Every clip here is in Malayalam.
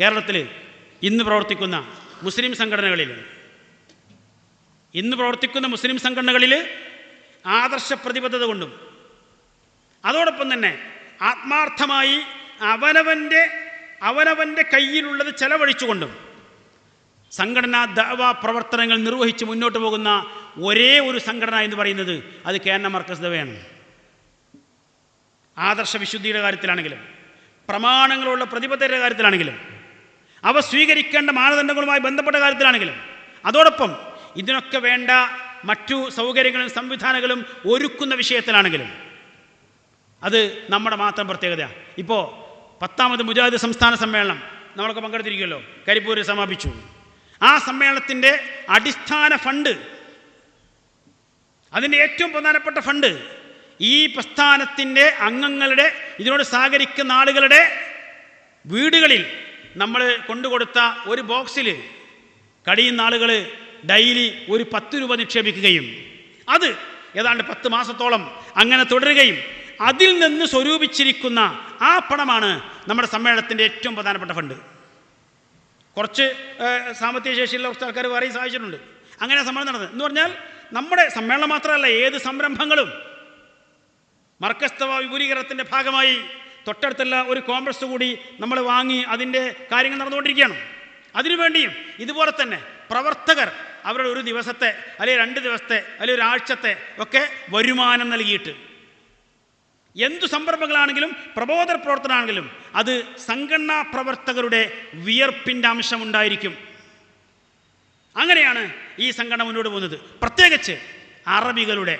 കേരളത്തിൽ ഇന്ന് പ്രവർത്തിക്കുന്ന മുസ്ലിം സംഘടനകളിൽ ഇന്ന് പ്രവർത്തിക്കുന്ന മുസ്ലിം സംഘടനകളിൽ ആദർശ പ്രതിബദ്ധത കൊണ്ടും അതോടൊപ്പം തന്നെ ആത്മാർത്ഥമായി അവനവന്റെ അവനവന്റെ കയ്യിലുള്ളത് ചെലവഴിച്ചുകൊണ്ടും സംഘടനാ ദവ പ്രവർത്തനങ്ങൾ നിർവഹിച്ച് മുന്നോട്ട് പോകുന്ന ഒരേ ഒരു സംഘടന എന്ന് പറയുന്നത് അത് കേരള മർക്കസ് ദവയാണ്. ആദർശ വിശുദ്ധിയുടെ കാര്യത്തിലാണെങ്കിലും പ്രമാണങ്ങളുള്ള പ്രതിബദ്ധതയുടെ കാര്യത്തിലാണെങ്കിലും അവ സ്വീകരിക്കേണ്ട മാനദണ്ഡങ്ങളുമായി ബന്ധപ്പെട്ട കാര്യത്തിലാണെങ്കിലും അതോടൊപ്പം ഇതിനൊക്കെ വേണ്ട മറ്റു സൗകര്യങ്ങളും സംവിധാനങ്ങളും ഒരുക്കുന്ന വിഷയത്തിലാണെങ്കിലും അത് നമ്മുടെ മാത്രം പ്രത്യേകതയാണ്. ഇപ്പോൾ പത്താമത് മുജാഹിദ് സംസ്ഥാന സമ്മേളനം നമ്മളൊക്കെ പങ്കെടുത്തിരിക്കുമല്ലോ കരിപ്പൂരിൽ സമാപിച്ചു. ആ സമ്മേളനത്തിന്റെ അടിസ്ഥാന ഫണ്ട് അതിന്റെ ഏറ്റവും പ്രധാനപ്പെട്ട ഫണ്ട് ഈ പ്രസ്ഥാനത്തിന്റെ അംഗങ്ങളുടെ ഇതിനോട് സഹകരിക്കുന്ന ആളുകളുടെ വീടുകളിൽ നമ്മൾ കൊണ്ടുകൊടുത്ത ഒരു ബോക്സിൽ കഴിയുന്ന ആളുകൾ ഡെയിലി ഒരു പത്ത് രൂപ നിക്ഷേപിക്കുകയും അത് ഏതാണ്ട് പത്ത് മാസത്തോളം അങ്ങനെ തുടരുകയും അതിൽ നിന്ന് സ്വരൂപിച്ചിരിക്കുന്ന ആ പണമാണ് നമ്മുടെ സമ്മേളനത്തിന്റെ ഏറ്റവും പ്രധാനപ്പെട്ട ഫണ്ട്. കുറച്ച് സാമ്പത്തിക ശേഷിയുള്ള കുറച്ച് ആൾക്കാർ വേറെയും സഹായിച്ചിട്ടുണ്ട്. അങ്ങനെ സമ്മേളനം നടന്നത്. എന്ന് പറഞ്ഞാൽ നമ്മുടെ സമ്മേളനം മാത്രമല്ല ഏത് സംരംഭങ്ങളും മർക്കസ്തവ വിപുലീകരണത്തിന്റെ ഭാഗമായി തൊട്ടടുത്തുള്ള ഒരു കോംപ്ലക്സ് കൂടി നമ്മൾ വാങ്ങി അതിന്റെ കാര്യങ്ങൾ നടന്നുകൊണ്ടിരിക്കുകയാണ്. അതിനുവേണ്ടിയും ഇതുപോലെ തന്നെ പ്രവർത്തകർ അവരുടെ ഒരു ദിവസത്തെ അല്ലെങ്കിൽ രണ്ട് ദിവസത്തെ അല്ലെങ്കിൽ ഒരാഴ്ചത്തെ ഒക്കെ വരുമാനം നൽകിയിട്ട്. എന്തു സംരംഭങ്ങളാണെങ്കിലും പ്രബോധന പ്രവർത്തനമാണെങ്കിലും അത് സംഘടനാ പ്രവർത്തകരുടെ വിയർപ്പിന്റെ അംശമുണ്ടായിരിക്കും. അങ്ങനെയാണ് ഈ സംഘടന മുന്നോട്ട് പോകുന്നത്. പ്രത്യേകിച്ച് അറബികളുടെ.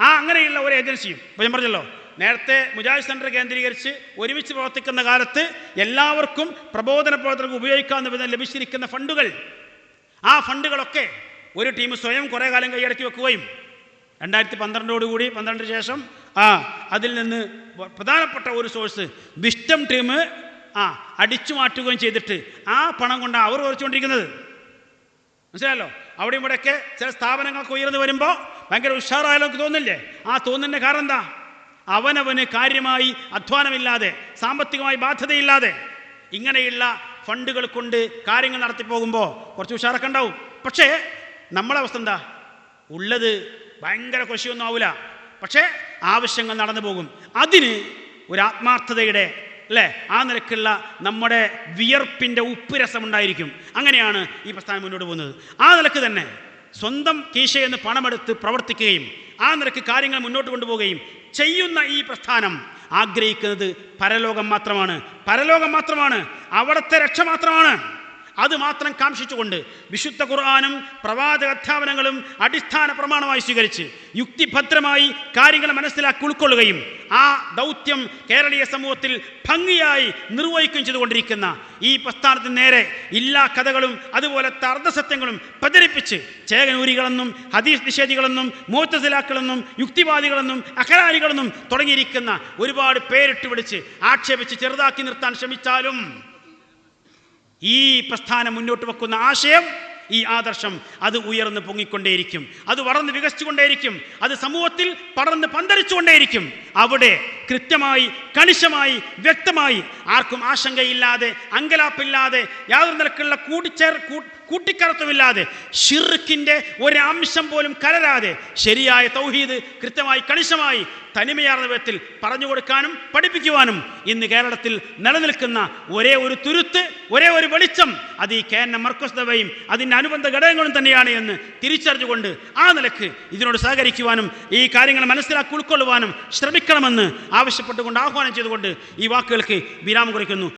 ആ അങ്ങനെയുള്ള ഒരു ഏജൻസിയും ഇപ്പം ഞാൻ പറഞ്ഞല്ലോ നേരത്തെ മുജാഹിദ് സെന്റർ കേന്ദ്രീകരിച്ച് ഒരുമിച്ച് പ്രവർത്തിക്കുന്ന കാലത്ത് എല്ലാവർക്കും പ്രബോധന പ്രവർത്തനങ്ങൾക്ക് ഉപയോഗിക്കാവുന്ന വിധം ലഭിച്ചിരിക്കുന്ന ഫണ്ടുകൾ. ആ ഫണ്ടുകളൊക്കെ ഒരു ടീം സ്വയം കുറേ കാലം കൈയടക്കി വെക്കുകയും രണ്ടായിരത്തി പന്ത്രണ്ടോടുകൂടി പന്ത്രണ്ടിന് ശേഷം ആ അതിൽ നിന്ന് പ്രധാനപ്പെട്ട ഒരു സോഴ്സ് ബിസ്റ്റം ടീം ആ അടിച്ചു മാറ്റുകയും ചെയ്തിട്ട് ആ പണം കൊണ്ടാണ് അവർ കുറച്ചുകൊണ്ടിരിക്കുന്നത് മനസ്സിലായല്ലോ? അവിടെയും ഇവിടെയൊക്കെ ചില സ്ഥാപനങ്ങൾക്ക് ഉയർന്നു വരുമ്പോൾ ഭയങ്കര ഉഷാറായാലോ തോന്നില്ലേ ആ തോന്നുന്ന കാരണം എന്താ? അവനവന് കാര്യമായി അധ്വാനമില്ലാതെ സാമ്പത്തികമായി ബാധ്യതയില്ലാതെ ഇങ്ങനെയുള്ള ഫണ്ടുകൾ കൊണ്ട് കാര്യങ്ങൾ നടത്തി പോകുമ്പോൾ കുറച്ച് ഉഷാറൊക്കെ ഉണ്ടാവും. പക്ഷേ നമ്മളെ അവസ്ഥ എന്താ? ഉള്ളത് ഭയങ്കര കൊശിയൊന്നും ആവില്ല പക്ഷേ ആവശ്യങ്ങൾ നടന്നു പോകും. അതിന് ഒരു ആത്മാർത്ഥതയുടെ അല്ലേ? ആ നിലക്കുള്ള നമ്മുടെ വിയർപ്പിന്റെ ഉപ്പുരസം ഉണ്ടായിരിക്കും. അങ്ങനെയാണ് ഈ പ്രസ്ഥാനം മുന്നോട്ട് പോകുന്നത്. ആ നിലയ്ക്ക് തന്നെ സ്വന്തം കീശയെന്ന് പണമെടുത്ത് പ്രവർത്തിക്കുകയും ആ നിരക്ക് കാര്യങ്ങൾ മുന്നോട്ട് കൊണ്ടുപോവുകയും ചെയ്യുന്ന ഈ പ്രസ്ഥാനം ആഗ്രഹിക്കുന്നത് പരലോകം മാത്രമാണ്. പരലോകം മാത്രമാണ്. അവിടുത്തെ രക്ഷ മാത്രമാണ്. അത് മാത്രം കാംക്ഷിച്ചുകൊണ്ട് വിശുദ്ധ ഖുർആാനും പ്രവാചക അധ്യാപനങ്ങളും അടിസ്ഥാന പ്രമാണമായി സ്വീകരിച്ച് യുക്തിഭദ്രമായി കാര്യങ്ങൾ മനസ്സിലാക്കി ഉൾക്കൊള്ളുകയും ആ ദൗത്യം കേരളീയ സമൂഹത്തിൽ ഭംഗിയായി നിർവഹിക്കുകയും ചെയ്തുകൊണ്ടിരിക്കുന്ന ഈ പ്രസ്ഥാനത്തിന് നേരെ എല്ലാ കഥകളും അതുപോലത്തെ അർദ്ധസത്യങ്ങളും പ്രചരിപ്പിച്ച് ചേകനൂരികളെന്നും ഹദീസ് നിഷേധികളെന്നും മൂത്തസിലാക്കളെന്നും യുക്തിവാദികളെന്നും അഖരാരികളെന്നും തുടങ്ങിയിരിക്കുന്ന ഒരുപാട് പേരിട്ട് വിളിച്ച് ആക്ഷേപിച്ച് ചെറുതാക്കി നിർത്താൻ ശ്രമിച്ചാലും ഈ പ്രസ്ഥാനം മുന്നോട്ട് വെക്കുന്ന ആശയം ഈ ആദർശം അത് ഉയർന്നു പൊങ്ങിക്കൊണ്ടേയിരിക്കും. അത് വളർന്ന് വികസിച്ചുകൊണ്ടേയിരിക്കും. അത് സമൂഹത്തിൽ പടർന്ന് പന്തരിച്ചുകൊണ്ടേയിരിക്കും അവിടെ കൃത്യമായി കണിശമായി വ്യക്തമായി ആർക്കും ആശങ്കയില്ലാതെ അങ്കലാപ്പില്ലാതെ യാതൊരു നിലക്കുള്ള കൂട്ടിച്ചേർ കൂ- കൂട്ടിക്കലർത്തുമില്ലാതെ ഷിർക്കിന്റെ ഒരംശം പോലും കലരാതെ ശരിയായ തൗഹീദ് കൃത്യമായി കണിശമായി തനിമയാർന്ന വിധത്തിൽ പറഞ്ഞു കൊടുക്കാനും പഠിപ്പിക്കുവാനും ഇന്ന് കേരളത്തിൽ നിലനിൽക്കുന്ന ഒരേ ഒരു തുരുത്ത് ഒരേ ഒരു വെളിച്ചം അത് ഈ കെ എൻ എം മർക്കസ് ദവയും അതിന്റെ അനുബന്ധ ഘടകങ്ങളും തന്നെയാണ് എന്ന് തിരിച്ചറിഞ്ഞുകൊണ്ട് ആ നിലയ്ക്ക് ഇതിനോട് സഹകരിക്കുവാനും ഈ കാര്യങ്ങൾ മനസ്സിലാക്കി ഉൾക്കൊള്ളുവാനും ശ്രമിക്കണമെന്ന് ആവശ്യപ്പെട്ടുകൊണ്ട് ആഹ്വാനം ചെയ്തുകൊണ്ട് ഈ വാക്കുകൾക്ക് വിരാമം കുറിക്കുന്നു.